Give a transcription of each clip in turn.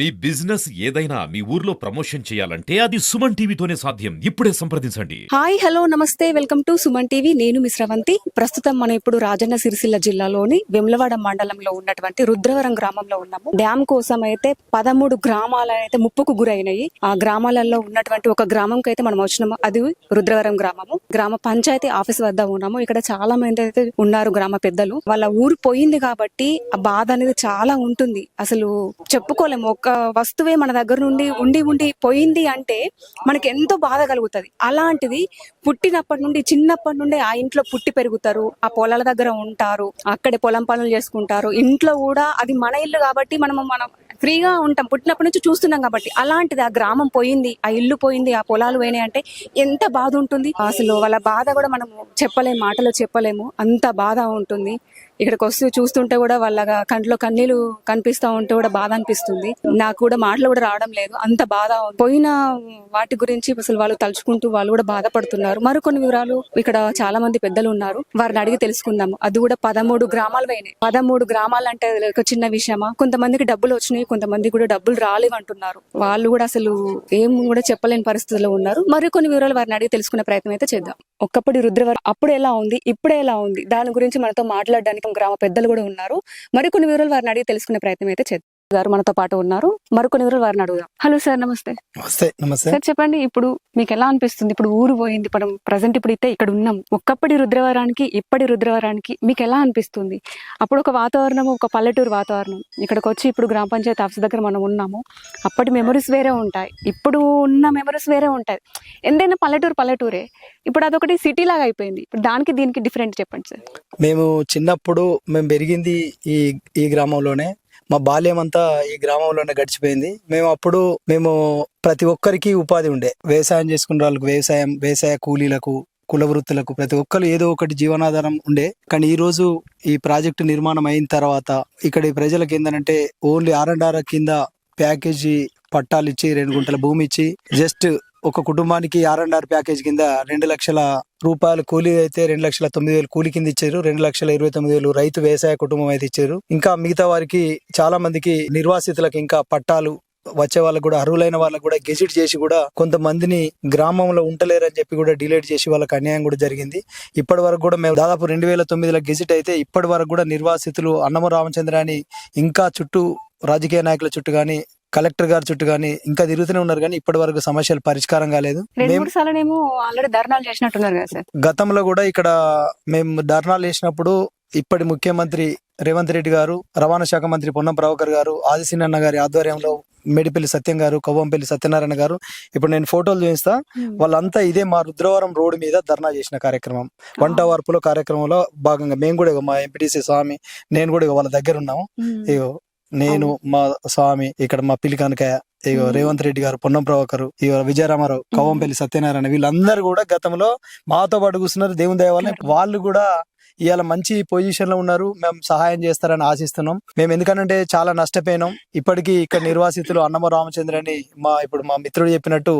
మీ business ఏదైనా మీ ఊర్లో promotion చేయాలంటే అది సుమన్ టీవీతోనే సాధ్యం. ఇప్పుడే సంప్రదించండి. హాయ్ హలో నమస్తే. Welcome to Suman TV. నేను మిశ్రవంతి ప్రస్తుతం మనం ఇప్పుడు రాజన్న సిరిసిల్ల జిల్లాలోని వెమ్లవాడ మండలంలో ఉన్నటువంటి రుద్రవరం గ్రామంలో ఉన్నాము. డ్యామ్ కోసం అయితే పదమూడు గ్రామాలు అయితే ముప్పుకు గురైనాయి. ఆ గ్రామాలలో ఉన్నటువంటి ఒక గ్రామంకి అయితే మనం వచ్చినాము. అది రుద్రవరం గ్రామము. గ్రామ పంచాయతీ ఆఫీస్ వద్ద ఉన్నాము. ఇక్కడ చాలా మంది అయితే ఉన్నారు గ్రామ పెద్దలు. వాళ్ళ ఊరు పోయింది కాబట్టి ఆ బాధ అనేది చాలా ఉంటుంది. అసలు చెప్పుకోలేము. ఒక వస్తువే మన దగ్గర నుండి ఉండి ఉండి పోయింది అంటే మనకి ఎంతో బాధ కలుగుతుంది. అలాంటిది పుట్టినప్పటి నుండి చిన్నప్పటి నుండి ఆ ఇంట్లో పుట్టి పెరుగుతారు. ఆ పొలాల దగ్గర ఉంటారు. అక్కడే పొలం పనులు చేసుకుంటారు. ఇంట్లో కూడా అది మన ఇల్లు కాబట్టి మనం మనం ఫ్రీగా ఉంటాం. పుట్టినప్పటి నుంచి చూస్తున్నాం కాబట్టి. అలాంటిది ఆ గ్రామం పోయింది ఆ ఇల్లు పోయింది ఆ పొలాలు పోయినాయి అంటే ఎంత బాధ ఉంటుంది. అసలు వాళ్ళ బాధ కూడా మనం చెప్పలేము మాటలో చెప్పలేము. అంత బాధ ఉంటుంది. ఇక్కడికి వస్తూ చూస్తుంటే కూడా వాళ్ళ కంట్లో కన్నీళ్ళు కనిపిస్తా ఉంటే కూడా బాధ అనిపిస్తుంది. నాకు కూడా మాటలు కూడా రావడం లేదు. అంత బాధ పోయిన వాటి గురించి అసలు వాళ్ళు తలుచుకుంటూ వాళ్ళు కూడా బాధపడుతున్నారు. మరికొన్ని వివరాలు ఇక్కడ చాలా మంది పెద్దలు ఉన్నారు. వారిని అడిగి తెలుసుకుందాము. అది కూడా పదమూడు గ్రామాలు పోయినాయి పదమూడు గ్రామాలు అంటే ఒక చిన్న విషయమా? కొంతమందికి డబ్బులు వచ్చినాయి కొంతమంది కూడా డబ్బులు రాలేవంటున్నారు వాళ్ళు కూడా అసలు ఏం కూడా చెప్పలేని పరిస్థితిలో ఉన్నారు. మరికొన్ని వివరాలు వారిని అడిగి తెలుసుకునే ప్రయత్నం అయితే చేద్దాం. ఒక్కప్పుడు రుద్రవరం అప్పుడు ఎలా ఉంది? ఇప్పుడు ఎలా ఉంది? దాని గురించి మనతో మాట్లాడడానికి గ్రామ పెద్దలు కూడా ఉన్నారు. మరికొన్ని వివరాలు వారిని అడిగి తెలుసుకునే ప్రయత్నం అయితే చేద్దాం. గారు మనతో పాటు ఉన్నారు. మరికొన్ని వివరాలు వారిని అడుగుదాం. హలో సార్ నమస్తే. నమస్తే నమస్తే. సార్ చెప్పండి ఇప్పుడు మీకు ఎలా అనిపిస్తుంది? ఇప్పుడు ఊరు పోయింది ఇప్పుడు ప్రజెంట్ ఇప్పుడు అయితే ఇక్కడ ఉన్నాం. ఒక్కప్పటి రుద్రవరానికి ఇప్పటి రుద్రవరానికి మీకు ఎలా అనిపిస్తుంది? అప్పుడు ఒక వాతావరణం ఒక పల్లెటూరు వాతావరణం. ఇక్కడికి వచ్చి ఇప్పుడు గ్రామ పంచాయతీ ఆఫీస్ దగ్గర మనం ఉన్నాము. అప్పటి మెమరీస్ వేరే ఉంటాయి. ఇప్పుడు ఉన్న మెమరీస్ వేరే ఉంటాయి. ఎంతైనా పల్లెటూరు పల్లెటూరే. ఇప్పుడు అదొకటి సిటీ లాగా అయిపోయింది. ఇప్పుడు దానికి దీనికి డిఫరెంట్ చెప్పండి సార్. మేము చిన్నప్పుడు మేము పెరిగింది ఈ ఈ గ్రామంలోనే. మా బాల్యం అంతా ఈ గ్రామంలోనే గడిచిపోయింది. మేము అప్పుడు మేము ప్రతి ఒక్కరికి ఉపాధి ఉండే. వ్యవసాయం చేసుకున్న వాళ్ళకు వ్యవసాయం వ్యవసాయ కూలీలకు కుల వృత్తులకు ప్రతి ఒక్కరు ఏదో ఒకటి జీవనాధారం ఉండే. కానీ ఈ రోజు ఈ ప్రాజెక్టు నిర్మాణం అయిన తర్వాత ఇక్కడ ప్రజలకు ఏంటంటే ఓన్లీ ఆర్ అండ్ ఆర్ కింద ప్యాకేజీ పట్టాలు ఇచ్చి రెండు గుంటల భూమి ఇచ్చి జస్ట్ ఒక కుటుంబానికి ఆర్ అండ్ ఆర్ ప్యాకేజ్ కింద రెండు లక్షల రూపాయలు కూలీ అయితే రెండు లక్షల తొమ్మిది వేలు కూలి కింద ఇచ్చారు రెండు లక్షల ఇరవై తొమ్మిది వేలు రైతు వ్యవసాయ కుటుంబం అయితే ఇచ్చారు. ఇంకా మిగతా వారికి చాలా మందికి నిర్వాసితులకు ఇంకా పట్టాలు వచ్చే వాళ్ళకు కూడా అర్హులైన వాళ్ళకు కూడా గెజిట్ చేసి కూడా కొంతమందిని గ్రామంలో ఉంటలేరని చెప్పి కూడా డిలేట్ చేసి వాళ్ళకి అన్యాయం కూడా జరిగింది. ఇప్పటి వరకు కూడా మేము దాదాపు రెండు వేల తొమ్మిదిలో గెజిట్ అయితే ఇప్పటి వరకు కూడా నిర్వాసితులు అన్నమ రామచంద్ర అని ఇంకా చుట్టూ రాజకీయ నాయకుల చుట్టూ కానీ కలెక్టర్ గారి చుట్టూ కానీ ఇంకా తిరుగుతూనే ఉన్నారు కానీ ఇప్పటి వరకు సమస్యలు పరిష్కారం కాలేదు. రెండు మేము మూడు సార్లు ఆల్రెడీ ధర్నాలు చేసినట్టున్నారు కదా సార్. గతంలో కూడా ఇక్కడ మేము ధర్నాలు వేసినప్పుడు ఇప్పటి ముఖ్యమంత్రి రేవంత్ రెడ్డి గారు రవాణా శాఖ మంత్రి పొన్నం ప్రభాకర్ గారు ఆదిశీనన్న గారి ఆధ్వర్యంలో మేడిపల్లి సత్యం గారు కొవ్వంపల్లి సత్యనారాయణ గారు ఇప్పుడు నేను ఫోటోలు చూపిస్తా. వాళ్ళంతా ఇదే మా రుద్రవరం రోడ్డు మీద ధర్నా చేసిన కార్యక్రమం. వంట వార్పులో కార్యక్రమంలో భాగంగా మేము కూడా మా ఎంపీటీసీ స్వామి నేను కూడా వాళ్ళ దగ్గర ఉన్నాము. నేను మా స్వామి ఇక్కడ మా పిలికానకాయ ఇగో. రేవంత్ రెడ్డి గారు పొన్నం ప్రభాకర్ ఇగో విజయరామారావు కవ్వంపల్లి సత్యనారాయణ వీళ్ళందరూ కూడా గతంలో మాతో పాటు కూర్చున్నారు దేవుని దయ వల్ల వాళ్ళు కూడా ఇవాళ మంచి పొజిషన్లో ఉన్నారు. మేము సహాయం చేస్తారని ఆశిస్తున్నాం. మేము ఎందుకనంటే చాలా నష్టపోయినాం. ఇప్పటికీ ఇక్కడ నిర్వాసితులు అన్నమ రామచంద్ర అని మా ఇప్పుడు మా మిత్రుడు చెప్పినట్టు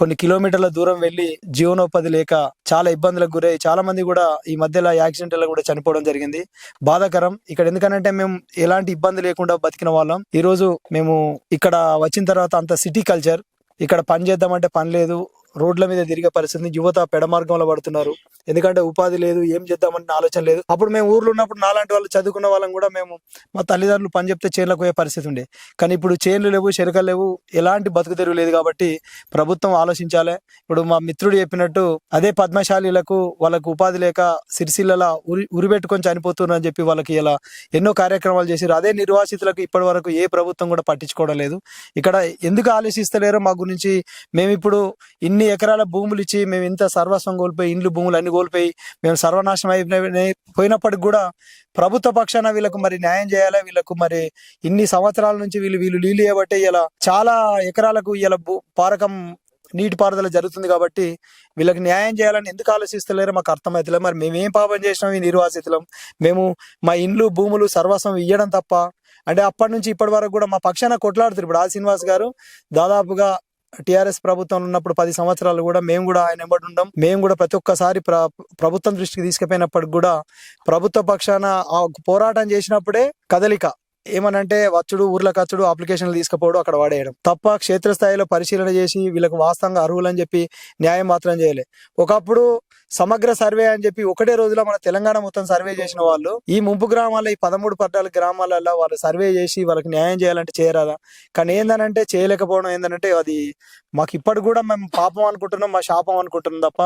కొన్ని కిలోమీటర్ల దూరం వెళ్ళి జీవనోపాధి లేక చాలా ఇబ్బందులకు గురై చాలా మంది కూడా ఈ మధ్యలో యాక్సిడెంట్లో కూడా చనిపోవడం జరిగింది. బాధాకరం. ఇక్కడ ఎందుకనంటే మేము ఎలాంటి ఇబ్బంది లేకుండా బతికిన వాళ్ళం. ఈరోజు మేము ఇక్కడ వచ్చిన తర్వాత అంత సిటీ కల్చర్ ఇక్కడ పని చేద్దామంటే పని లేదు. రోడ్ల మీద తిరిగే పరిస్థితి యువత పెడమార్గంలో పడుతున్నారు. ఎందుకంటే ఉపాధి లేదు ఏం చేద్దామని ఆలోచన లేదు. అప్పుడు మేము ఊర్లో ఉన్నప్పుడు నాలాంటి వాళ్ళు చదువుకున్న వాళ్ళం కూడా మేము మా తల్లిదండ్రులు పని చెప్తే చేనులకు పోయే పరిస్థితి ఉండే. కానీ ఇప్పుడు చేనులు లేవు చెరకలు లేవు ఎలాంటి బతుకు తెరువు లేదు కాబట్టి ప్రభుత్వం ఆలోచించాలి. ఇప్పుడు మా మిత్రుడు చెప్పినట్టు అదే పద్మశాలీలకు వాళ్ళకు ఉపాధి లేక సిరిసిల్లలా ఉరి ఉరిపెట్టుకొని చనిపోతున్నారు అని చెప్పి వాళ్ళకి ఇలా ఎన్నో కార్యక్రమాలు చేశారు. అదే నిర్వాసితులకు ఇప్పటి వరకు ఏ ప్రభుత్వం కూడా పట్టించుకోవడం లేదు. ఇక్కడ ఎందుకు ఆలోచిస్తలేరో మా గురించి మేము ఇప్పుడు ఇన్ని ఇన్ని ఎకరాల భూములు ఇచ్చి మేము ఇంత సర్వస్వం కోల్పోయి ఇండ్లు భూములు అన్ని కోల్పోయి మేము సర్వనాశనం అయిపోయిన పోయినప్పటికి కూడా ప్రభుత్వ పక్షాన వీళ్ళకు మరి న్యాయం చేయాలి? వీళ్ళకు మరి ఇన్ని సంవత్సరాల నుంచి వీళ్ళు వీళ్ళు నీళ్ళు చేయబట్టే ఇలా చాలా ఎకరాలకు ఇలా పారకం నీటిపారుదల జరుగుతుంది కాబట్టి వీళ్ళకి న్యాయం చేయాలని ఎందుకు ఆలోచిస్తలేరో మాకు అర్థమవుతలేదు మరి మేము ఏం పాపం చేసినాం ఈ నిర్వాసితులం? మేము మా ఇండ్లు భూములు సర్వస్వం ఇవ్వడం తప్ప అంటే అప్పటి నుంచి ఇప్పటి వరకు కూడా మా పక్షాన కొట్లాడుతారు ఇప్పుడు ఆ శ్రీనివాస్ గారు దాదాపుగా టిఆర్ఎస్ ప్రభుత్వం ఉన్నప్పుడు పది సంవత్సరాలు కూడా మేము కూడా ఆయన వెంబడి ఉండం. మేము కూడా ప్రతి ఒక్కసారి ప్ర ప్రభుత్వం దృష్టికి తీసుకుపోయినప్పటికి కూడా ప్రభుత్వ పక్షాన ఆ పోరాటం చేసినప్పుడే కదలిక. ఏమనంటే వచ్చుడు ఊర్లకు వచ్చుడు అప్లికేషన్లు తీసుకుపోవడం అక్కడ వాడేయడం. తప్ప క్షేత్రస్థాయిలో పరిశీలన చేసి వీళ్ళకి వాస్తవంగా అర్హులని చెప్పి న్యాయం మాత్రం చేయలే. ఒకప్పుడు సమగ్ర సర్వే అని చెప్పి ఒకటే రోజులో మన తెలంగాణ మొత్తం సర్వే చేసిన వాళ్ళు ఈ ముంపు గ్రామాల్లో ఈ పదమూడు పద్నాలుగు గ్రామాలలో వాళ్ళు సర్వే చేసి వాళ్ళకి న్యాయం చేయాలంటే చేయరాదా? కానీ ఏందనంటే చేయలేకపోవడం ఏందనంటే అది మాకు ఇప్పటికి కూడా మేము పాపం అనుకుంటున్నాం మా శాపం అనుకుంటున్నాం తప్ప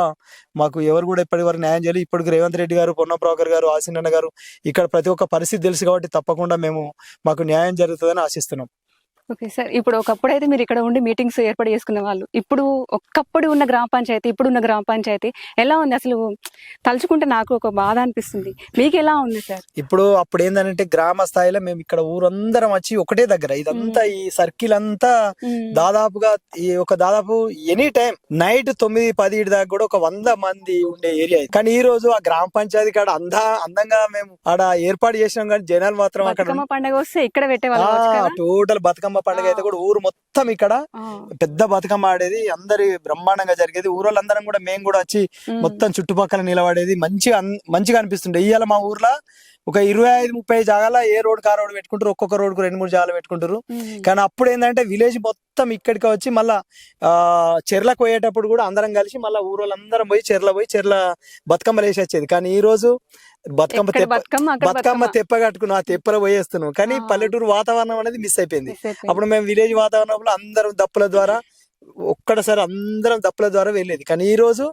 మాకు ఎవరు కూడా ఇప్పటి వరకు న్యాయం చేయాలి ఇప్పటికి రేవంత్ రెడ్డి గారు పొన్నప్రభాకర్ గారు ఆసినన్న గారు ఇక్కడ ప్రతి ఒక్క పరిస్థితి తెలుసు కాబట్టి తప్పకుండా మేము మాకు న్యాయం జరుగుతుందని ఆశిస్తున్నాం. Okay sir. ఇప్పుడు ఒకప్పుడు అయితే మీరు ఇక్కడ ఉండి మీటింగ్స్ ఏర్పాటు చేసుకునే వాళ్ళు. ఇప్పుడు ఒక్కప్పుడు ఉన్న గ్రామ పంచాయతీ ఇప్పుడు ఉన్న గ్రామ పంచాయతీ ఎలా ఉంది? అసలు తలుచుకుంటే నాకు ఒక బాధ అనిపిస్తుంది. మీకు ఎలా ఉంది సార్? ఇప్పుడు అప్పుడు ఏంటంటే గ్రామ స్థాయిలో మేము ఇక్కడ ఊరందరం వచ్చి ఒకటే దగ్గర. ఇదంతా ఈ సర్కిల్ అంతా దాదాపుగా ఈ ఒక దాదాపు ఎనీ టైం నైట్ తొమ్మిది పది దాకా కూడా ఒక వంద మంది ఉండే ఏరియా. కానీ ఈ రోజు ఆ గ్రామ పంచాయతీ కాడ అందా అందంగా మేము ఆడ ఏర్పాటు చేసినాం కానీ జనాలు మాత్రం అక్కడ పండుగ వస్తే ఇక్కడ పెట్టేవాళ్ళు? టోటల్ బతుకమ్మ పండుగ అయితే కూడా ఊరు మొత్తం ఇక్కడ. పెద్ద బతుకమ్మ ఆడేది అందరి బ్రహ్మాండంగా జరిగేది ఊరోళ్ళందరం కూడా మేము కూడా వచ్చి. మొత్తం చుట్టుపక్కల నిలబడేది మంచిగా మంచిగా అనిపిస్తుండే ఇవాళ మా ఊర్లో ఒక ఇరవై ఐదు ముప్పై జాగాల ఏ రోడ్ కా రోడ్ పెట్టుకుంటారు ఒక్కొక్క రోడ్కు రెండు మూడు జాగాలు పెట్టుకుంటారు. కానీ అప్పుడు ఏంటంటే విలేజ్ మొత్తం ఇక్కడికి వచ్చి మళ్ళా ఆ చెర్లకు పోయేటప్పుడు కూడా అందరం కలిసి మళ్ళా ఊరోళ్ళందరం పోయి చెర్ల పోయి చెర్ల బతుకమ్మలు వేసి వచ్చేది కానీ ఈ రోజు బతుకమ్మ తెప్ప బతుకమ్మ బతుకమ్మ బతుకమ్మ. తెప్ప కట్టుకున్నాం ఆ తెప్పలో పోయేస్తున్నాం కానీ. పల్లెటూరు వాతావరణం అనేది మిస్ అయిపోయింది. అప్పుడు మేము విలేజ్ వాతావరణంలో అందరం దప్పుల ద్వారా ఒక్కడసారి అందరం దప్పుల ద్వారా వెళ్ళేది కానీ ఈ రోజు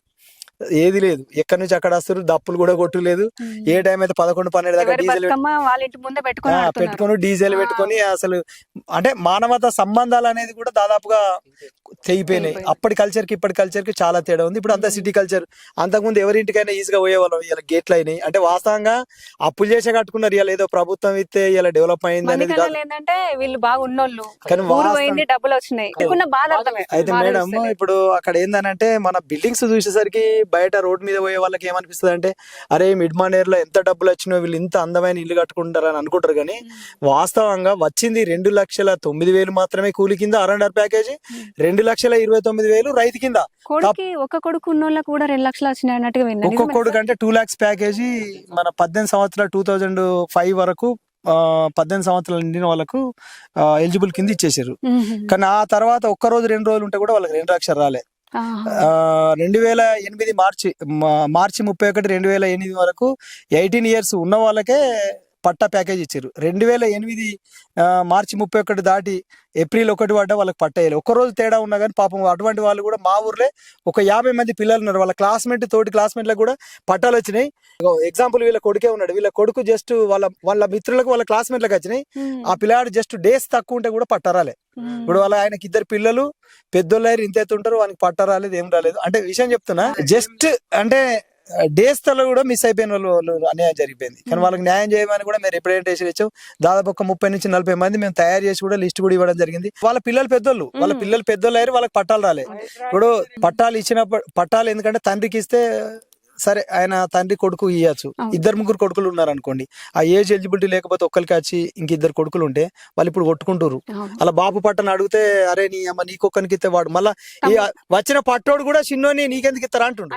ఏది లేదు. ఎక్కడి నుంచి అక్కడ వస్తారు దప్పులు కూడా కొట్టులేదు. ఏ టైం అయితే పదకొండు పన్నెండు దాకా డీజిల్ పెట్టుకొని డీజిల్. పెట్టుకొని అసలు అంటే మానవత సంబంధాలు అనేది కూడా దాదాపుగా తెగిపోయినాయి. అప్పటి కల్చర్కి ఇప్పటి కల్చర్కి చాలా తేడా ఉంది. ఇప్పుడు అంతా సిటీ కల్చర్ అంతకుముందు ఎవరింటికైనా ఈజీగా పోయేవాళ్ళం. ఇలా గేట్లు అయినాయి. అంటే వాస్తవంగా అప్పులు చేసే కట్టుకున్నారు. ఇలా ఏదో ప్రభుత్వం ఇస్తే ఇలా డెవలప్ అయింది అనేది ఏంటంటే వీళ్ళు బాగా ఉన్నోళ్ళు కానీ డబ్బులు వచ్చినాయి. అయితే మేడం. ఇప్పుడు అక్కడ ఏందనంటే మన బిల్డింగ్స్ చూసేసరికి బయట రోడ్ మీద పోయే వాళ్ళకి ఏమనిపిస్తుంది అంటే అరే మిడ్ మానేర్లో ఎంత డబ్బులు వచ్చినాయో వీళ్ళు ఇంత అందమైన ఇల్లు కట్టుకుంటారు అని అనుకుంటారు. కానీ వాస్తవంగా వచ్చింది రెండు లక్షల తొమ్మిది వేలు మాత్రమే కూలి కింద అరౌండర్ ప్యాకేజీ రెండు లక్షల ఇరవై తొమ్మిది వేలు రైతు కింద. కొడుకి ఒక కొడుకు కూడా రెండు లక్షలు వచ్చినాయి అన్నట్టుగా ఒక్కొక్కడు సార్? కంటే టూ లాక్స్ ప్యాకేజీ మన పద్దెనిమిది సంవత్సరాలు టూ థౌజండ్ ఫైవ్ వరకు పద్దెనిమిది సంవత్సరాలు నిండిన వాళ్ళకు ఎలిజిబుల్ కింద ఇచ్చేసారు. కానీ ఆ తర్వాత ఒక్క రోజు రెండు రోజులు ఉంటే కూడా వాళ్ళకి రెండు లక్షలు రాలే. రెండు వేల ఎనిమిది మార్చి మార్చి ముప్పై ఒకటి రెండు వేల ఎనిమిది వరకు ఎయిటీన్ ఇయర్స్ ఉన్న వాళ్ళకే పట్టా ప్యాకేజ్ ఇచ్చారు రెండు వేల ఎనిమిది మార్చి ముప్పై ఒకటి దాటి ఏప్రిల్ ఒకటి పడ్డ వాళ్ళకి పట్టా వేయలేదు ఒక్క రోజు తేడా ఉన్నా కానీ పాపం అటువంటి వాళ్ళు కూడా మా ఊర్లో ఒక యాభై మంది పిల్లలు ఉన్నారు. వాళ్ళ క్లాస్మేట్ తోటి క్లాస్మేట్లకు కూడా పట్టాలు వచ్చినాయి. ఎగ్జాంపుల్ వీళ్ళ కొడుకే ఉన్నాడు. వీళ్ళ కొడుకు జస్ట్ వాళ్ళ వాళ్ళ మిత్రులకు వాళ్ళ క్లాస్మేట్లకు వచ్చినాయి. ఆ పిల్లాడు జస్ట్ డేస్ తక్కువ ఉంటే కూడా పట్టరాలే. ఇప్పుడు వాళ్ళ ఆయనకి ఇద్దరు పిల్లలు పెద్దోళ్ళు ఇంత ఉంటారు. వానికి పట్ట రాలేదు ఏం రాలేదు. అంటే విషయం చెప్తున్నా జస్ట్ అంటే డేస్ తలో కూడా మిస్ అయిపోయిన వాళ్ళు వాళ్ళు అన్యాయం జరిగిపోయింది. కానీ వాళ్ళకి న్యాయం చేయమని కూడా మేము రిప్రజెంటేషన్ ఇచ్చాం. దాదాపు ఒక ముప్పై నుంచి నలభై మంది మేము తయారు చేసి కూడా లిస్ట్ కూడా ఇవ్వడం జరిగింది. వాళ్ళ పిల్లలు పెద్దోళ్ళు వాళ్ళ మ్మ్. పిల్లలు పెద్దోళ్ళు అయ్యారు వాళ్ళకి పట్టాలు రాలే. ఇప్పుడు పట్టాలు ఇచ్చినప్పుడు పట్టాలు ఎందుకంటే తండ్రికి ఇస్తే సరే ఆయన తండ్రి కొడుకు ఇవ్వచ్చు. ఇద్దరు ముగ్గురు కొడుకులు ఉన్నారు అనుకోండి ఆ ఏజ్ ఎలిజిబిలిటీ లేకపోతే ఒక్కరికి వచ్చి ఇంక ఇద్దరు కొడుకులు ఉంటే వాళ్ళు ఇప్పుడు కొట్టుకుంటారు. అలా బాబు పట్టని అడిగితే అరే నీ అమ్మ నీకొక్కనికి ఇస్తే వాడు. మళ్ళా వచ్చిన పట్టోడు కూడా చిన్నోని నీకెందుకు ఇస్తారా? అంటుండు.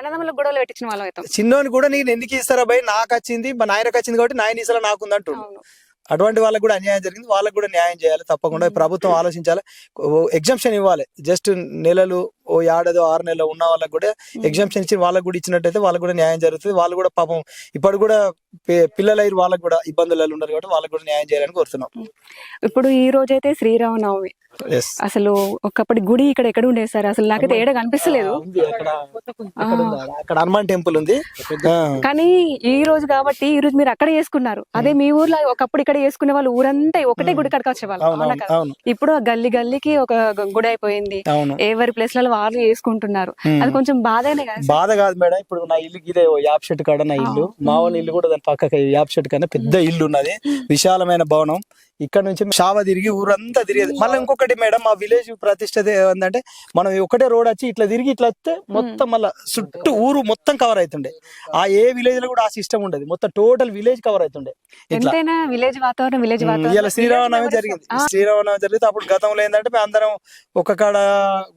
చిన్నోని కూడా నేను ఎందుకు ఇస్తారా భయ్? నాకు వచ్చింది మా నాయనకు వచ్చింది కాబట్టి నాయన ఇసలా నాకుంది అంటుండు. అవును. అటువంటి వాళ్ళకి కూడా అన్యాయం జరిగింది వాళ్ళకి కూడా న్యాయం చేయాలి తప్పకుండా ప్రభుత్వం ఆలోచించాలి. ఎగ్జామ్షన్ ఇవ్వాలి. జస్ట్ నెలలు ఓ ఏడాది ఆరు నెలలు ఉన్న వాళ్ళకి కూడా ఎగ్జామ్షన్ ఇచ్చి వాళ్ళకి కూడా ఇచ్చినట్టయితే వాళ్ళకి కూడా న్యాయం జరుగుతుంది. వాళ్ళు కూడా పాపం ఇప్పుడు కూడా పి- పిల్లలైన వాళ్ళకి కూడా ఇబ్బందులు ఉన్నారు కాబట్టి వాళ్ళకి కూడా న్యాయం చేయాలని కోరుతున్నాం. ఇప్పుడు ఈ రోజు అయితే శ్రీరామనవమి. ఎస్ అసలు ఒకప్పటి గుడి ఇక్కడ ఎక్కడ ఉండేది సార్? అసలు నాకైతే ఏడ కనిపిస్తలేదు. ఉంది. అక్కడ హనుమాన్ టెంపుల్ ఉంది. కానీ ఈ రోజు కాబట్టి ఈ రోజు మీరు అక్కడ చేసుకున్నారు. అదే మీ ఊర్లో ఒకప్పుడు ఇక్కడ చేసుకునే వాళ్ళు ఊరంతా ఒకటే గుడి కడక వచ్చేవాళ్ళు. ఇప్పుడు ఆ గల్లీ గల్లీకి ఒక గుడి అయిపోయింది. అవును. ఎవరి ప్లేస్ వాళ్ళు చేసుకుంటున్నారు. అది కొంచెం బాధనే కదా? బాధ కాదు మేడం. ఇప్పుడు నా ఇల్లు ఇదే యాప్ షెట్ కాడ నా ఇల్లు. మా వాళ్ళ ఇల్లు కూడా దాని పక్కకి యాప్ షెట్ కన్నా పెద్ద ఇల్లు ఉన్నది విశాలమైన భవనం. ఇక్కడ నుంచి షావ తిరిగి ఊరంతా తిరిగేది. మళ్ళీ ఇంకొకటి మేడం మా విలేజ్ ప్రతిష్ట ఏంటంటే మనం ఒకటే రోడ్ వచ్చి ఇట్లా తిరిగి ఇట్లా వస్తే మొత్తం మళ్ళీ చుట్టూ ఊరు మొత్తం కవర్ అవుతుండే ఆ ఏ విలేజ్లో కూడా ఆ సిస్టమ్ ఉండదు. మొత్తం టోటల్ విలేజ్ కవర్ అవుతుండే ఎంతైనా విలేజ్ వాతావరణం విలేజ్ ఇలా శ్రీరామనవమి జరిగింది. శ్రీరామనవమి జరిగితే అప్పుడు గతంలో ఏంటంటే మేము అందరం ఒక కాడ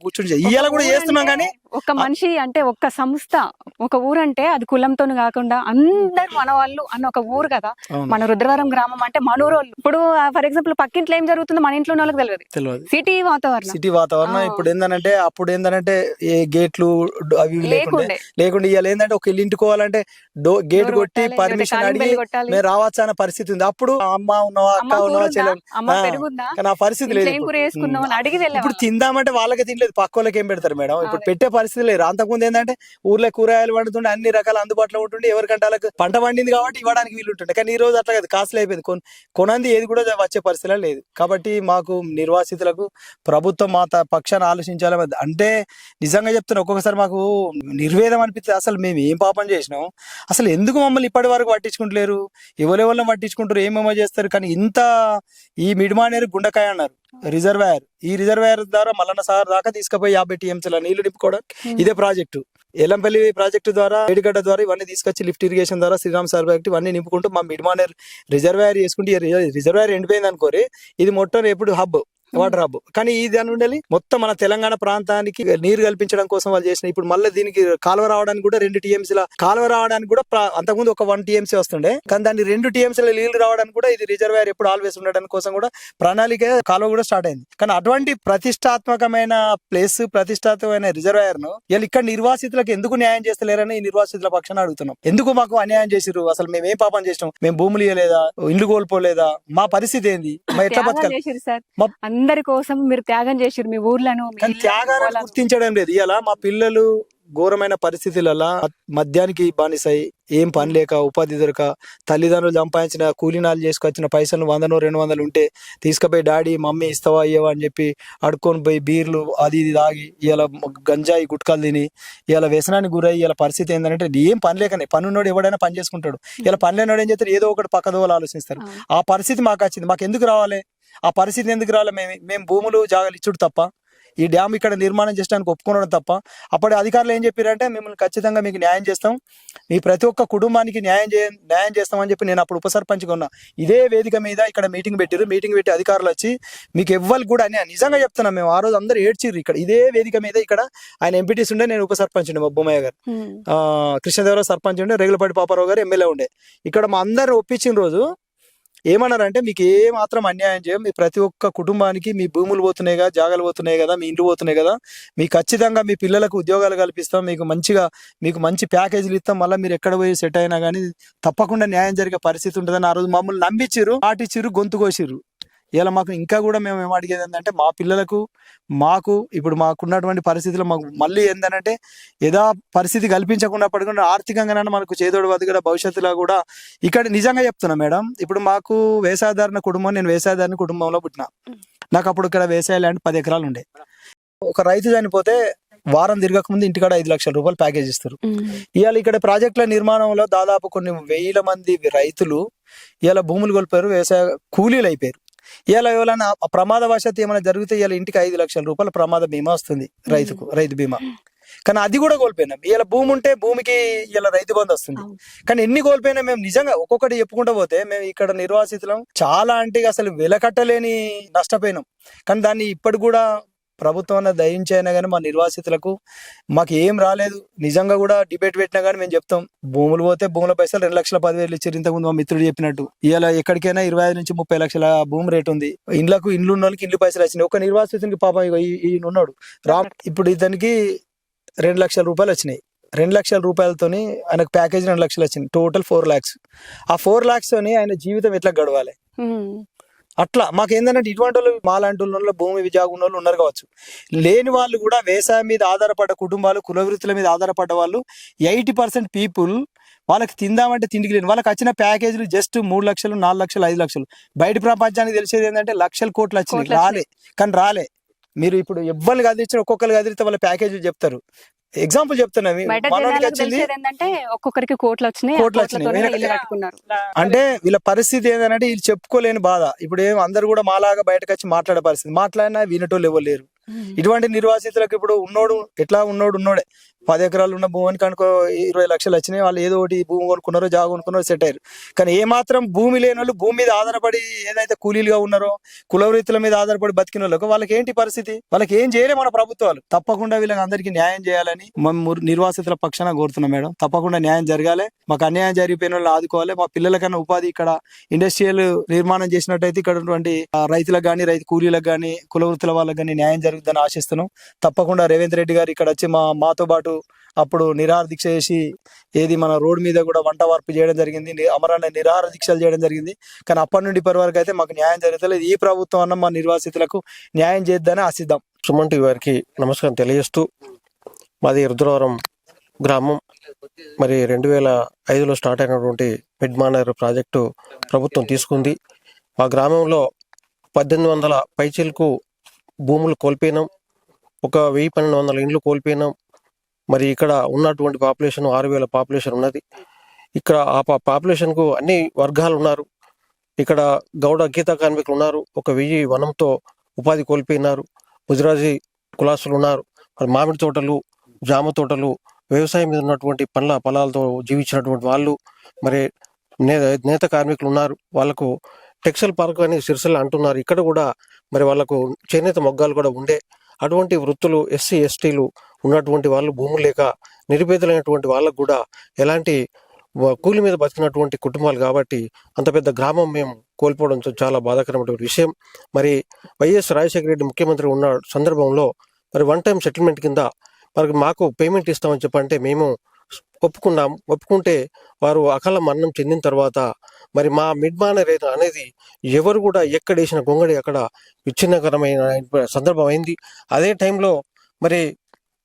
కూర్చుని ఇవాళ కూడా చేస్తున్నాం కానీ ఒక మనిషి అంటే ఒక్క సంస్థ ఒక ఊరంటే అది కులంతో కాకుండా అందరు మన వాళ్ళు అన్న ఒక ఊరు కదా మన రుద్రవరం గ్రామం అంటే మన ఊరు వాళ్ళు. ఇప్పుడు ఫర్ ఎగ్జాంపుల్ పక్కింట్లో ఏం జరుగుతుందో మన ఇంట్లో వాళ్ళకి తెలియదు సిటీ వాతావరణం సిటీ వాతావరణం. ఇప్పుడు ఏంటంటే అప్పుడు ఏంటంటే ఏ గేట్లు అవి లేకుండే లేకుండే ఇవాళ ఏంటంటే ఒక ఇల్లు ఇంటికోవాలంటే డో గేట్ కొట్టి పర్మిషన్ అడిగి. మేము రావచ్చు అన్న పరిస్థితి ఉంది అప్పుడు అమ్మ ఉన్నావా అక్క ఉన్నావా? చెల్లెలు కానీ ఆ పరిస్థితి లేదు ఇప్పుడు. అని. తిందామంటే వాళ్ళకి తినలేదు పక్క వాళ్ళకి ఏం పెడతారు మేడం ఇప్పుడు. పెట్టే పరిస్థితి లేరు అంతకుముందు ఏంటంటే ఊర్లో కూరగాయలు పండుతుండే అన్ని రకాల అందుబాటులో ఉంటుండే. ఎవరికంటే వాళ్ళకి పంట పండింది కాబట్టి ఇవ్వడానికి వీలు ఉంటుండే. కానీ ఈ రోజు అట్లా కాదు. కాస్ట్లీ అయిపోయింది. కొన్- కొనంది ఏది కూడా వచ్చే పరిస్థితి లేదు. కాబట్టి మాకు నిర్వాసితులకు ప్రభుత్వం మా పక్షాన్ని ఆలోచించాలి. అంటే నిజంగా చెప్తున్నా ఒక్కొక్కసారి మాకు నిర్వేదం అనిపిస్తుంది. అసలు మేము ఏం పాపం చేసినాం? అసలు ఎందుకు మమ్మల్ని ఇప్పటి వరకు పట్టించుకుంటలేరు? ఎవరెవరిని పట్టించుకుంటారు? ఏమేమో చేస్తారు? కానీ ఇంత ఈ మిడిమానేరు గుండకాయ అన్నారు. రిజర్వాయర్. ఈ రిజర్వాయర్ ద్వారా మల్లన్న సాగర్ దాకా తీసుకుపోయి యాభై టీఎంసీల నీళ్ళు నింపుకోవడం Hmm. ఇదే ప్రాజెక్టు. ఎల్లంపల్లి ప్రాజెక్టు ద్వారా ఏడిగడ్డ ద్వారా ఇవన్నీ తీసుకొచ్చి లిఫ్ట్ ఇరిగేషన్ ద్వారా శ్రీరామ్ సార్ ప్రాజెక్ట్ ఇవన్నీ నింపుకుంటూ మా మిడ్మానేర్ రిజర్వాయర్ చేసుకుంటే రిజర్వాయర్ ఎండిపోయింది అనుకోరి ఇది మొత్తం ఎప్పుడు హబ్. వాటర్ హబ్ కానీ ఇది అని ఉండాలి మొత్తం మన తెలంగాణ ప్రాంతానికి నీరు కల్పించడం కోసం వాళ్ళు చేసిన ఇప్పుడు మళ్ళీ దీనికి కాలువ రావడానికి కూడా రెండు టీఎంసీల కాలువ రావడానికి కూడా అంతకుముందు ఒక వన్ టీఎంసీ వస్తుండే. కానీ దాన్ని రెండు టీఎంసీల నీళ్ళు రావడానికి కూడా ఇది రిజర్వాయర్ ఎప్పుడు ఆల్వేస్ ఉండడానికి కోసం కూడా ప్రణాళిక కాలువ కూడా స్టార్ట్ అయింది. కానీ అటువంటి ప్రతిష్టాత్మకమైన ప్లేస్ ప్రతిష్టాత్మకమైన రిజర్వాయర్ను వీళ్ళు ఇక్కడ నిర్వాసితులకు ఎందుకు న్యాయం చేస్తలేరని ఈ నిర్వాసితుల పక్షాన అడుగుతున్నాం. ఎందుకు మాకు అన్యాయం చేసిర్రు? అసలు మేము ఏం పాపం చేసినాం? మేము భూములు ఇవ్వలేదా ఇల్లు కోల్పోలేదా? మా పరిస్థితి ఏంది? మా ఎట్లా బతకాలి? అందరి కోసం మీరు త్యాగం చేసిర్రు మీ ఊర్లను కానీ. గుర్తించడం లేదు. ఇలా మా పిల్లలు ఘోరమైన పరిస్థితులలో మద్యానికి బానిసై ఏం పని లేక ఉపాధి దొరక తల్లిదండ్రులు సంపాదించిన కూలీనాలు చేసుకొచ్చిన పైసలు వందనో రెండు వందలు ఉంటే తీసుకుపోయి డాడీ మమ్మీ ఇస్తావా అయ్యవా అని చెప్పి అడుక్కొని పోయి బీర్లు అది ఇది తాగి ఇలా గంజాయి గుట్కాలు తిని ఇలా వ్యసనానికి గురై ఇలా పరిస్థితి ఏంటంటే ఏం పని లేకనే పనున్నోడు ఎవడైనా పని చేసుకుంటాడు. ఇలా పని లేనోడు ఏం చేస్తారు ఏదో ఒకటి పక్కదోవలు ఆలోచిస్తారు. ఆ పరిస్థితి మాకు వచ్చింది. మాకు ఎందుకు రావాలి? ఆ పరిస్థితి ఎందుకు రావాలి మేము మేము భూములు జాగాలు ఇచ్చుడు తప్ప ఈ డ్యామ్ ఇక్కడ నిర్మాణం చేయడానికి ఒప్పుకోవడం తప్ప అప్పుడు అధికారులు ఏం చెప్పారంటే మిమ్మల్ని ఖచ్చితంగా మీకు న్యాయం చేస్తాం. మీ ప్రతి ఒక్క కుటుంబానికి న్యాయం చే న్యాయం చేస్తామని చెప్పి నేను అప్పుడు ఉప సర్పంచ్గా ఉన్నా. ఇదే వేదిక మీద ఇక్కడ మీటింగ్ పెట్టారు మీటింగ్ పెట్టి అధికారులు వచ్చి మీకు ఎవ్వరు కూడా అని నిజంగా చెప్తున్నాం మేము ఆ రోజు అందరూ ఏడ్చిర్రు ఇక్కడ. ఇదే వేదిక మీద ఇక్కడ ఆయన ఎంపీటీస్ ఉండే నేను ఉప సర్పంచ్ ఉండే బొమ్మయ్య గారు. కృష్ణదేవరావు సర్పంచ్ ఉండే రెగులపాటి పాపారావు గారు ఎమ్మెల్యే ఉండే. ఇక్కడ మా అందరు ఒప్పించిన రోజు ఏమన్నారంటే మీకు ఏ మాత్రం అన్యాయం చేయం. మీ ప్రతి ఒక్క కుటుంబానికి మీ భూములు పోతున్నాయి కదా జాగాలు పోతున్నాయి కదా మీ ఇండ్లు పోతున్నాయి కదా మీకు ఖచ్చితంగా మీ పిల్లలకు ఉద్యోగాలు కల్పిస్తాం. మీకు మంచిగా మీకు మంచి ప్యాకేజీలు ఇస్తాం. మళ్ళీ మీరు ఎక్కడ పోయి సెట్ అయినా కానీ తప్పకుండా న్యాయం జరిగే పరిస్థితి ఉంటుందని. ఆ రోజు మమ్మల్ని నమ్మించారు పాటిచ్చిర్రు గొంతు కోసిరు ఇలా మాకు ఇంకా కూడా మేము ఏం అడిగేది ఏంటంటే మా పిల్లలకు మాకు ఇప్పుడు మాకున్నటువంటి పరిస్థితులు మాకు మళ్ళీ ఏంటంటే ఏదో పరిస్థితి కల్పించకున్నప్పటికీ కూడా ఆర్థికంగానైనా మనకు చేదోడు బతుకుడ భవిష్యత్తులో కూడా ఇక్కడ నిజంగా చెప్తున్నా మేడం ఇప్పుడు మాకు వ్యవసాయదారుని కుటుంబం నేను వ్యవసాయదారుని కుటుంబంలో పుట్టిన. నాకు అప్పుడు ఇక్కడ వ్యవసాయ ల్యాండ్ పది ఎకరాలు ఉండే. ఒక రైతు చనిపోతే వారం తిరగక ముందు ఇంటికాడ ఐదు లక్షల రూపాయలు ప్యాకేజ్ ఇస్తారు. ఇవాళ ఇక్కడ ప్రాజెక్టుల నిర్మాణంలో దాదాపు కొన్ని వేల మంది రైతులు ఇవాళ భూములు కోల్పోయారు వ్యవసాయ కూలీలు అయిపోయారు. ఇవాళ ఎవరైనా ప్రమాదవశాత్తు ఏమైనా జరిగితే ఇవాళ ఇంటికి ఐదు లక్షల రూపాయల ప్రమాద బీమా వస్తుంది రైతుకు రైతు బీమా. కానీ అది కూడా కోల్పోయినాం. ఇవాళ భూమి ఉంటే భూమికి ఇలా రైతు బంధు వస్తుంది. కానీ ఎన్ని కోల్పోయినా మేము నిజంగా ఒక్కొక్కటి చెప్పుకుంటూ పోతే మేము ఇక్కడ నిర్వాసితులం చాలా అంటే అసలు వెలకట్టలేని నష్టపోయినాం. కానీ దాన్ని ఇప్పటి కూడా ప్రభుత్వం దయించైనా కానీ మా నిర్వాసితులకు మాకు ఏం రాలేదు. నిజంగా కూడా డిబేట్ పెట్టినా కానీ మేము చెప్తాం. భూములు పోతే భూముల పైసలు రెండు లక్షల పదివేలు ఇచ్చారు. ఇంతకుముందు మా మిత్రుడు చెప్పినట్టు. ఇవాళ ఎక్కడికైనా ఇరవై ఐదు నుంచి ముప్పై లక్షల భూమి రేట్ ఉంది. ఇండ్లకు ఇండ్లు ఉన్న వాళ్ళకి ఇండ్లు పైసలు వచ్చినాయి. ఒక నిర్వాసితునికి పాపం ఈయన ఉన్నాడు. రామ్ ఇప్పుడు ఇతనికి రెండు లక్షల రూపాయలు వచ్చినాయి. రెండు లక్షల రూపాయలతోని ఆయనకు ప్యాకేజ్ రెండు లక్షలు వచ్చింది టోటల్ ఫోర్ లాక్స్. ఆ ఫోర్ లాక్స్ తోని ఆయన జీవితం ఎట్లా గడవాలి? అట్లా మాకు ఏంటంటే ఇటువంటి వాళ్ళు మాలాంటి వాళ్ళు భూమి విజాగు ఉన్న వాళ్ళు ఉన్నారు కావచ్చు. లేని వాళ్ళు కూడా వ్యవసాయం మీద ఆధారపడ్డ కుటుంబాలు కుల వృత్తుల మీద ఆధారపడ్డ వాళ్ళు ఎయిటీ పర్సెంట్ పీపుల్ వాళ్ళకి తిందామంటే తిండికి లేని వాళ్ళకి వచ్చిన ప్యాకేజీలు జస్ట్ మూడు లక్షలు నాలుగు లక్షలు ఐదు లక్షలు. బయట ప్రపంచానికి తెలిసేది ఏంటంటే లక్షల కోట్లు వచ్చినాయి. రాలే. కానీ రాలే. మీరు ఇప్పుడు ఎవ్వరు కదిలించిన ఒక్కొక్కరు కదిలితే వాళ్ళ ప్యాకేజీలు చెప్తారు. ఎగ్జాంపుల్ చెప్తున్నా మీ- బయట మనోడికి జనాలకు వచ్చింది తెలిసేది ఏంటంటే ఒక్కొక్కరికి కోట్లు వచ్చినాయి కోట్లు వచ్చినాయి. అంటే వీళ్ళ పరిస్థితి ఏంటంటే వీళ్ళు చెప్పుకోలేని బాధ ఇప్పుడు ఏం అందరు కూడా మాలాగా బయటకు వచ్చి మాట్లాడే పరిస్థితి మాట్లాడినా వినటోళ్ళు ఎవరు లేరు. Hmm. ఇటువంటి నిర్వాసితులకు ఇప్పుడు ఉన్నోడు ఎట్లా ఉన్నోడు ఉన్నోడే. పది ఎకరాలు ఉన్న భూమిని కనుకో ఇరవై లక్షలు వచ్చినాయి వాళ్ళు ఏదో ఒకటి భూమి కొనుక్కున్నారో జాగ కొనుక్కున్నారో సెట్ అయ్యారు. కానీ ఏ మాత్రం భూమి లేని వాళ్ళు భూమి మీద ఆధారపడి ఏదైతే కూలీలుగా ఉన్నారో కులవృత్తుల మీద ఆధారపడి బతికిన వాళ్ళకు వాళ్ళకి ఏంటి పరిస్థితి? వాళ్ళకి ఏం చేయలే మన ప్రభుత్వాలు. తప్పకుండా వీళ్ళకి అందరికీ న్యాయం చేయాలని మేము నిర్వాసితుల పక్షాన కోరుతున్నాం మేడం. తప్పకుండా న్యాయం జరగాలి. మాకు అన్యాయం జరిగిపోయిన వాళ్ళు ఆదుకోవాలి. మా పిల్లలకన్నా ఉపాధి ఇక్కడ ఇండస్ట్రియల్ నిర్మాణం చేసినట్టయితే ఇక్కడ ఉన్నటువంటి రైతులకు కానీ రైతు కూలీలకు కానీ కులవృత్తుల వాళ్ళకి కానీ న్యాయం జరుగుతుందని ఆశిస్తున్నాం. తప్పకుండా రేవంత్ రెడ్డి గారు ఇక్కడ వచ్చి మా మాతో పాటు అప్పుడు నిరాహార దీక్ష చేసి ఏది మన రోడ్ మీద కూడా వంట వార్పు చేయడం జరిగింది. అమరాన్ని నిరాహార దీక్షలు చేయడం జరిగింది. కానీ అప్పటి నుండి ఇప్పటి వరకు అయితే మాకు న్యాయం జరగలేదు. ఈ ప్రభుత్వం అన్న మా నిర్వాసితులకు న్యాయం చేద్దని ఆశిద్దాం. సుమన్ టీవీ వారికి నమస్కారం తెలియజేస్తూ మాది రుద్రవరం గ్రామం. మరి రెండు వేల ఐదులో స్టార్ట్ అయినటువంటి మిడ్ మానర్ ప్రాజెక్టు ప్రభుత్వం తీసుకుంది. మా గ్రామంలో పద్దెనిమిది వందల పైచీలకు భూములు కోల్పోయినాం. ఒక వెయ్యి పన్నెండు వందల ఇండ్లు కోల్పోయినాం. మరి ఇక్కడ ఉన్నటువంటి పాపులేషన్ ఆరు వేల పాపులేషన్ ఉన్నది. ఇక్కడ ఆ పా- పాపులేషన్కు అన్ని వర్గాలు ఉన్నారు. ఇక్కడ గౌడ గీత కార్మికులు ఉన్నారు. ఒక వెయ్యి వనంతో ఉపాధి కోల్పోయినారు. గుజరాజీ కులాసులు ఉన్నారు. మరి మామిడి తోటలు జామ తోటలు వ్యవసాయం మీద ఉన్నటువంటి పండ్ల పొలాలతో జీవించినటువంటి వాళ్ళు మరి నేత నేత కార్మికులు ఉన్నారు. వాళ్ళకు టెక్స్టైల్ పార్క్ అని సిరిసిల్ల అంటున్నారు. ఇక్కడ కూడా మరి వాళ్ళకు చేనేత మొగ్గాలు కూడా ఉండే అటువంటి వృత్తులు ఎస్సీ ఎస్టీలు ఉన్నటువంటి వాళ్ళు భూములు లేక నిరుపేదలైనటువంటి వాళ్ళకు కూడా ఎలాంటి కూలి మీద బతికినటువంటి కుటుంబాలు కాబట్టి అంత పెద్ద గ్రామం మేము కోల్పోవడం చాలా బాధాకరమైనటువంటి విషయం. మరి వైఎస్ రాజశేఖర రెడ్డి ముఖ్యమంత్రి ఉన్న సందర్భంలో మరి వన్ టైం సెటిల్మెంట్ కింద మరి మాకు పేమెంట్ ఇస్తామని చెప్పంటే మేము ఒప్పుకున్నాం ఒప్పుకుంటే వారు అకాల మరణం చెందిన తర్వాత మరి మా మిడ్ మానర్ అనేది ఎవరు కూడా ఎక్కడ వేసిన గొంగడి అక్కడ విచ్ఛిన్నకరమైన సందర్భం అయింది. అదే టైంలో మరి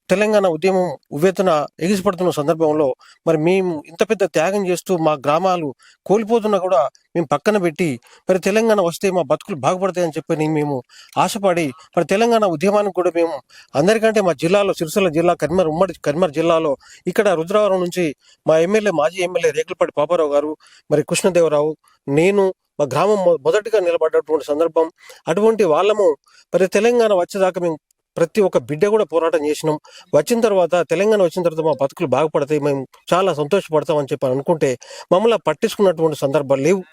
తెలంగాణ ఉద్యమం ఉవ్వెత్తున ఎగిసిపడుతున్న సందర్భంలో మరి మేము ఇంత పెద్ద త్యాగం చేస్తూ మా గ్రామాలు కోల్పోతున్నా కూడా మేము పక్కన పెట్టి మరి తెలంగాణ వస్తే మా బతుకులు బాగుపడతాయని చెప్పి మేము ఆశపడి మరి తెలంగాణ ఉద్యమానికి కూడా మేము అందరికంటే మా జిల్లాలో సిరిసిల్ల జిల్లా కర్మర్ ఉమ్మడి కరీంనగర్ జిల్లాలో ఇక్కడ రుద్రవరం నుంచి మా ఎమ్మెల్యే మాజీ ఎమ్మెల్యే రేకులపాటి పాపారావు గారు మరి కృష్ణదేవరావు నేను మా గ్రామం మొదటిగా నిలబడ్డటువంటి సందర్భం అటువంటి వాళ్ళము మరి తెలంగాణ వచ్చేదాకా మేము ప్రతి ఒక్క బిడ్డ కూడా పోరాటం చేసినాం. వచ్చిన తర్వాత తెలంగాణ వచ్చిన తర్వాత మా బతుకులు బాగుపడతాయి మేము చాలా సంతోషపడతాం అని చెప్పి అనుకుంటే మమ్మల్ని పట్టించుకున్నటువంటి సందర్భాలు లేవు.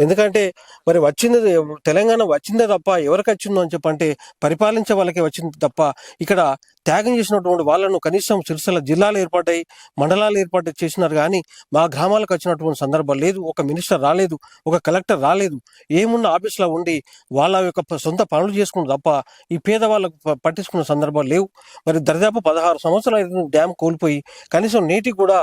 ఎందుకంటే మరి వచ్చింది తెలంగాణ వచ్చిందే తప్ప ఎవరికి వచ్చిందో అని చెప్పంటే పరిపాలించే వాళ్ళకే వచ్చింది తప్ప ఇక్కడ త్యాగం చేసినటువంటి వాళ్ళను కనీసం సిరిసిల్ల జిల్లాలు ఏర్పాటై మండలాలు ఏర్పాటు చేసినారు కానీ మా గ్రామాలకు వచ్చినటువంటి సందర్భాలు లేదు. ఒక మినిస్టర్ రాలేదు ఒక కలెక్టర్ రాలేదు. ఏమున్న ఆఫీస్లో ఉండి వాళ్ళ యొక్క సొంత పనులు చేసుకుని తప్ప ఈ పేదవాళ్ళకు ప- పట్టించుకున్న సందర్భాలు లేవు. మరి దరిదాపు పదహారు సంవత్సరాలు డ్యామ్ కోల్పోయి కనీసం నీటి కూడా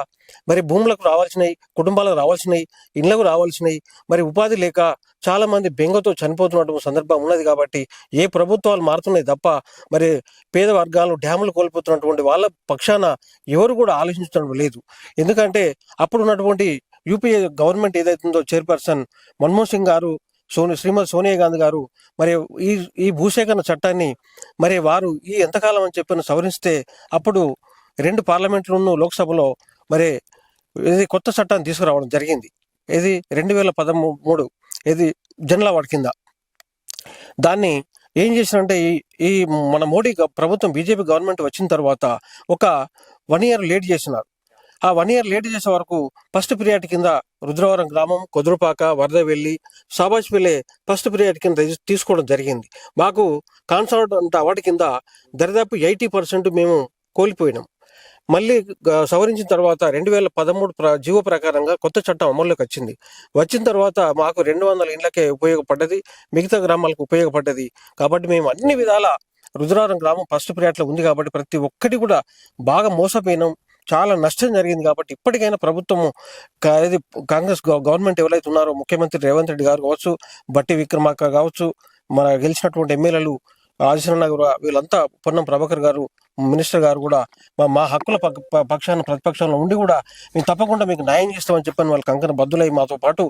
మరి భూములకు రావాల్సినవి కుటుంబాలకు రావాల్సినవి ఇళ్ళకు రావాల్సినవి మరి ఉపాధి లేక చాలామంది బెంగతో చనిపోతున్నటువంటి సందర్భం ఉన్నది కాబట్టి ఏ ప్రభుత్వాలు మారుతున్నాయి తప్ప మరి పేద వర్గాలు డ్యాములు కోల్పోతున్నటువంటి వాళ్ళ పక్షాన ఎవరు కూడా ఆలోచించడం లేదు. ఎందుకంటే అప్పుడు ఉన్నటువంటి యూపీఏ గవర్నమెంట్ ఏదైతుందో చైర్పర్సన్ మన్మోహన్ సింగ్ గారు సోని శ్రీమతి సోనియా గాంధీ గారు మరి ఈ ఈ భూసేకరణ చట్టాన్ని మరి వారు ఈ ఎంతకాలం అని చెప్పిన సవరిస్తే అప్పుడు రెండు పార్లమెంట్లను లోక్సభలో మరి ఇది కొత్త చట్టాన్ని తీసుకురావడం జరిగింది. ఇది రెండు వేల పదమూడు ఇది జనరల్ వాడి కింద. దాన్ని ఏం చేసినంటే ఈ ఈ మన మోడీ ప్రభుత్వం బీజేపీ గవర్నమెంట్ వచ్చిన తర్వాత ఒక వన్ ఇయర్ లేట్ చేసినారు. ఆ వన్ ఇయర్ లేట్ చేసే వరకు ఫస్ట్ పీరియడ్ కింద రుద్రవరం గ్రామం కొదురుపాక వరదవెల్లి సాబాజ్పల్లి ఫస్ట్ పీరియడ్ కింద తీసుకోవడం జరిగింది. మాకు కాన్సల్టెంట్ అవార్డు కింద దరిదాపు ఎయిటీ పర్సెంట్ మేము కోల్పోయినాం. మళ్ళీ సవరించిన తర్వాత రెండు వేల పదమూడు ప్ర జీవో ప్రకారంగా కొత్త చట్టం అమల్లోకి వచ్చింది. వచ్చిన తర్వాత మాకు రెండు వందల ఇండ్లకే ఉపయోగపడ్డది మిగతా గ్రామాలకు ఉపయోగపడ్డది. కాబట్టి మేము అన్ని విధాల రుద్రారం గ్రామం ఫస్ట్ పీరియడ్లో ఉంది కాబట్టి ప్రతి ఒక్కటి కూడా బాగా మోసపోయినాం. చాలా నష్టం జరిగింది కాబట్టి ఇప్పటికైనా ప్రభుత్వము కా- ఇది కాంగ్రెస్ గవర్నమెంట్ ఎవరైతే ఉన్నారో ముఖ్యమంత్రి రేవంత్ రెడ్డి గారు కావచ్చు బట్టి విక్రమార్క కావచ్చు మన గెలిచినటువంటి ఎమ్మెల్యేలు ఆదిశరణ గారు వీళ్ళంతా పొన్నం ప్రభాకర్ గారు మినిస్టర్ గారు కూడా మా మా హక్కుల పక్- ప- పక్షాన ప్రతిపక్షంలో ఉండి కూడా మేము తప్పకుండా మీకు న్యాయం చేస్తామని చెప్పని వాళ్ళు కంకణ బద్దులై మాతో పాటు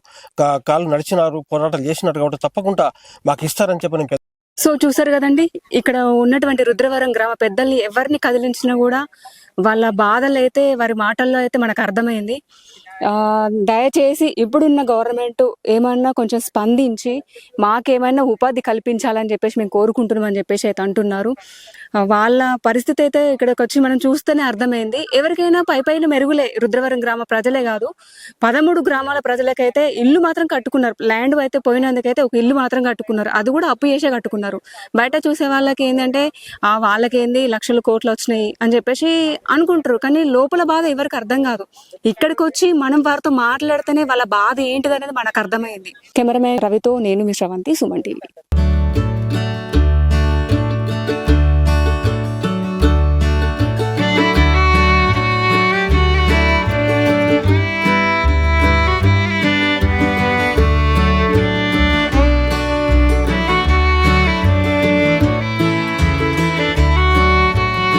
కాళ్ళు నడిచినారు పోరాటాలు చేసినారు కాబట్టి తప్పకుండా మాకు ఇస్తారని చెప్పి నేను సో చూసారు కదండి ఇక్కడ ఉన్నటువంటి రుద్రవరం గ్రామ పెద్దల్ని ఎవరిని కదిలించినా కూడా వాళ్ళ బాధలు అయితే వారి మాటల్లో అయితే మనకు అర్థమైంది. దయచేసి ఇప్పుడున్న గవర్నమెంట్ ఏమన్నా కొంచెం స్పందించి మాకేమైనా ఉపాధి కల్పించాలని చెప్పేసి మేము కోరుకుంటున్నాం అని చెప్పేసి అయితే అంటున్నారు. వాళ్ళ పరిస్థితి అయితే ఇక్కడికి వచ్చి మనం చూస్తేనే అర్థమైంది. ఎవరికైనా పై పైన మెరుగులే రుద్రవరం గ్రామ ప్రజలే కాదు పదమూడు గ్రామాల ప్రజలకైతే ఇల్లు మాత్రం కట్టుకున్నారు. ల్యాండ్ అయితే పోయినందుకైతే ఒక ఇల్లు మాత్రం కట్టుకున్నారు. అది కూడా అప్పు చేసే కట్టుకున్నారు. బయట చూసే వాళ్ళకి ఏంటంటే ఆ వాళ్ళకేంది? లక్షల కోట్లు వచ్చినాయి అని చెప్పేసి అనుకుంటారు. కానీ లోపల బాధ ఎవరికి అర్థం కాదు. ఇక్కడికి వచ్చి మనం వారితో మాట్లాడితేనే వాళ్ళ బాధ ఏంటిది అనేది మనకు అర్థమైంది. కెమెరామెన్ రవితో నేను మీ శ్రవంతి సుమన్ టీవీ.